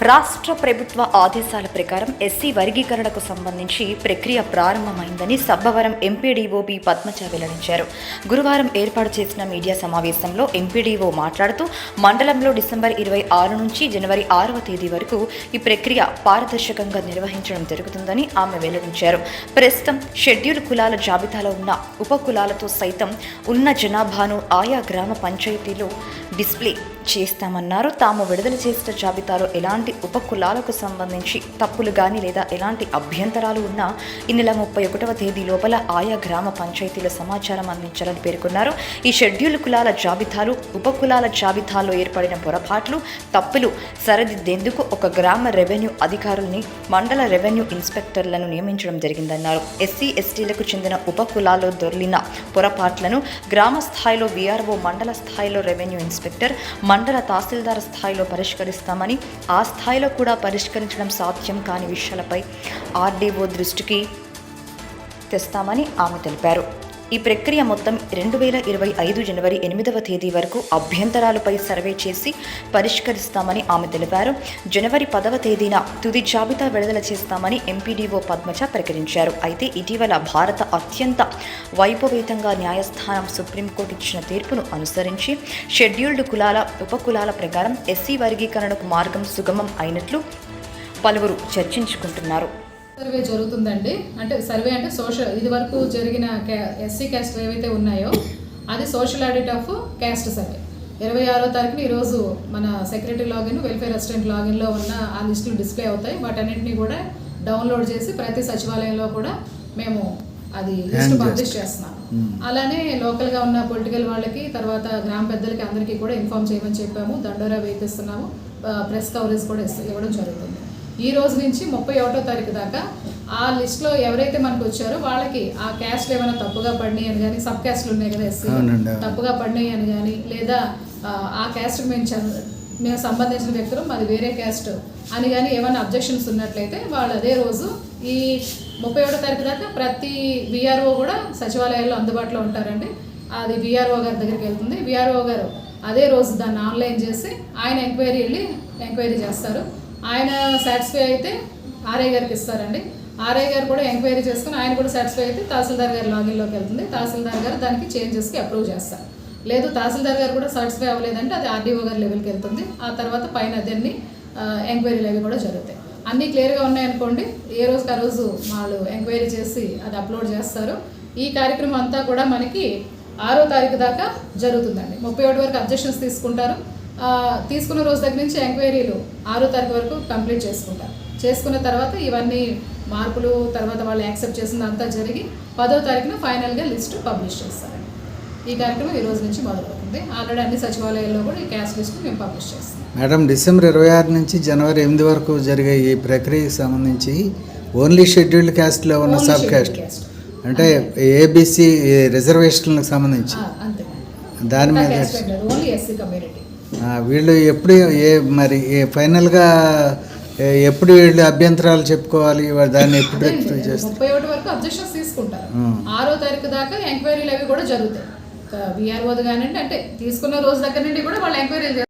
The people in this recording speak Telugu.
రాష్ట్ర ప్రభుత్వ ఆదేశాల ప్రకారం ఎస్సీ వర్గీకరణకు సంబంధించి ప్రక్రియ ప్రారంభమైందని సబ్బవరం ఎంపీడీఓ బి పద్మజ వెల్లడించారు. గురువారం ఏర్పాటు చేసిన మీడియా సమావేశంలో ఎంపీడీఓ మాట్లాడుతూ మండలంలో డిసెంబర్ ఇరవై ఆరు నుంచి జనవరి ఆరవ తేదీ వరకు ఈ ప్రక్రియ పారదర్శకంగా నిర్వహించడం జరుగుతుందని ఆమె వెల్లడించారు. ప్రస్తుతం షెడ్యూల్ కులాల జాబితాలో ఉన్న ఉప కులాలతో సైతం ఉన్న జనాభాను ఆయా గ్రామ పంచాయతీలో డిస్ప్లే చేస్తామన్నారు. తాము విడుదల చేసిన జాబితాలో ఎలాంటి ఉప కులాలకు సంబంధించి తప్పులు కానీ లేదా ఎలాంటి అభ్యంతరాలు ఉన్నా ఈ నెల ముప్పై ఒకటవ తేదీ లోపల ఆయా గ్రామ పంచాయతీల సమాచారం అందించాలని పేర్కొన్నారు. ఈ షెడ్యూల్ కులాల జాబితాలు ఉప కులాల జాబితాలో ఏర్పడిన పొరపాట్లు తప్పులు సరిదిద్దేందుకు ఒక గ్రామ రెవెన్యూ అధికారుల్ని మండల రెవెన్యూ ఇన్స్పెక్టర్లను నియమించడం జరిగిందన్నారు. ఎస్సీ ఎస్టీలకు చెందిన ఉప కులాల్లో దొర్లిన పొరపాట్లను గ్రామ స్థాయిలో వీఆర్ఓ మండల స్థాయిలో రెవెన్యూ ఇన్స్పెక్టర్ మండల తహసీల్దార్ స్థాయిలో పరిష్కరిస్తామని ఆ స్థాయిలో కూడా పరిష్కరించడం సాధ్యం కాని విషయాలపై ఆర్డీఓ దృష్టికి తెస్తామని ఆమె తెలిపారు. ఈ ప్రక్రియ మొత్తం రెండు వేల ఇరవై ఐదు జనవరి ఎనిమిదవ తేదీ వరకు అభ్యంతరాలపై సర్వే చేసి పరిష్కరిస్తామని ఆమె తెలిపారు. జనవరి పదవ తేదీన తుది జాబితా విడుదల చేస్తామని ఎంపీడీఓ పద్మజ ప్రకటించారు. అయితే ఇటీవల భారత అత్యంత వైపవేతంగా న్యాయస్థానం సుప్రీంకోర్టు ఇచ్చిన తీర్పును అనుసరించి షెడ్యూల్డ్ కులాల ఉపకులాల ప్రకారం ఎస్సీ వర్గీకరణకు మార్గం సుగమం అయినట్లు పలువురు చర్చించుకుంటున్నారు. సర్వే జరుగుతుందండి. అంటే సర్వే అంటే సోషల్ ఇది వరకు జరిగిన ఎస్సీ క్యాస్ట్ ఏవైతే ఉన్నాయో అది social audit of caste survey. ఇరవై ఆరో తారీఖున ఈరోజు మన సెక్రటరీ లాగిన్ వెల్ఫేర్ అసిస్టెంట్ లాగిన్లో ఉన్న ఆ లిస్టులు డిస్ప్లే అవుతాయి. వాటన్నిటిని కూడా డౌన్లోడ్ చేసి ప్రతి సచివాలయంలో కూడా మేము అది లిస్ట్ పబ్లిష్ చేస్తున్నాం. అలానే లోకల్గా ఉన్న పొలిటికల్ వాళ్ళకి తర్వాత గ్రామ పెద్దలకి అందరికీ కూడా ఇన్ఫామ్ చేయమని చెప్పాము. దండోరా వేపిస్తున్నాము ప్రెస్ కవరేజ్ కూడా ఇవ్వడం జరుగుతుంది. ఈ రోజు నుంచి ముప్పై ఒకటో తారీఖు దాకా ఆ లిస్ట్లో ఎవరైతే మనకు వచ్చారో వాళ్ళకి ఆ క్యాస్ట్లు ఏమైనా తప్పుగా పడినాయి అని కానీ సబ్ క్యాస్ట్లు ఉన్నాయి కదా ఎస్సీ. తప్పుగా పడినాయి అని కానీ లేదా ఆ, క్యాస్ట్ మేము మేము సంబంధించిన వ్యక్తులు మాది వేరే క్యాస్ట్ అని కానీ ఏమైనా అబ్జెక్షన్స్ ఉన్నట్లయితే వాళ్ళు అదే రోజు ఈ ముప్పై ఒకటో తారీఖు దాకా ప్రతి విఆర్ఓ కూడా సచివాలయాల్లో అందుబాటులో ఉంటారండి. అది విఆర్ఓ గారి దగ్గరికి వెళ్తుంది. విఆర్ఓ గారు అదే రోజు దాన్ని ఆన్లైన్ చేసి ఆయన ఎంక్వైరీ వెళ్ళి ఎంక్వైరీ చేస్తారు. ఆయన సాటిస్ఫై అయితే ఆర్ఐ గారికి ఇస్తారండి. ఆర్ఐ గారు కూడా ఎంక్వైరీ చేసుకుని ఆయన కూడా సాటిస్ఫై అయితే తహసీల్దార్ గారి లాగిన్లోకి వెళ్తుంది. తహసీల్దార్ గారు దానికి చేంజెస్కి అప్రూవ్ చేస్తారు. లేదు తహసీల్దార్ గారు కూడా సాటిస్ఫై అవ్వలేదంటే అది ఆర్డీఓ గారి లెవెల్కి వెళ్తుంది. ఆ తర్వాత పైన అదన్నీ ఎంక్వైరీలు అవి కూడా జరుగుతాయి. అన్నీ క్లియర్గా ఉన్నాయనుకోండి ఏ రోజుకి ఆ రోజు వాళ్ళు ఎంక్వైరీ చేసి అది అప్లోడ్ చేస్తారు. ఈ కార్యక్రమం అంతా కూడా మనకి ఆరో తారీఖు దాకా జరుగుతుందండి. ముప్పై ఒకటి వరకు అబ్జెక్షన్స్ తీసుకుంటారు. తీసుకున్న రోజు దగ్గర నుంచి ఎంక్వైరీలు ఆరో తారీఖు వరకు కంప్లీట్ చేసుకుంటారు చేసుకున్న తర్వాత ఇవన్నీ మార్పులు తర్వాత వాళ్ళు యాక్సెప్ట్ చేసింది అంతా జరిగి పదో తారీఖున ఫైనల్గా లిస్ట్ పబ్లిష్ చేస్తారండి. ఈ కార్యక్రమం ఈ రోజు నుంచి మొదలవుతుంది. ఆల్రెడీ అన్ని సచివాలయాల్లో కూడా ఈ క్యాష్ లిస్ట్ మేము పబ్లిష్ చేస్తాం. మేడం డిసెంబర్ ఇరవై ఆరు నుంచి జనవరి ఎనిమిది వరకు జరిగే ఈ ప్రక్రియకి సంబంధించి ఓన్లీ షెడ్యూల్డ్ క్యాస్ట్లో ఉన్న సబ్ క్యాస్ట్. అంటే ఏబిసి రిజర్వేషన్లకు సంబంధించి. దాని మీద ఓన్లీ ఎస్సీ కమ్యూనిటీ. వీళ్ళు ఎప్పుడు ఏ మరి ఏ ఫైనల్గా ఎప్పుడు వీళ్ళు అభ్యంతరాలు చెప్పుకోవాలి? దాన్ని ఎప్పుడు రెక్టిఫై చేస్తారు ముప్పై ఒకటి వరకు అబ్జెక్షన్స్ తీసుకుంటారు. ఆరో తారీఖు దాకా ఎంక్వైరీలు అవి కూడా జరుగుతాయి. విఆర్ఓది కానివ్వండి అంటే తీసుకున్న రోజు దగ్గర నుండి కూడా వాళ్ళు ఎంక్వైరీలు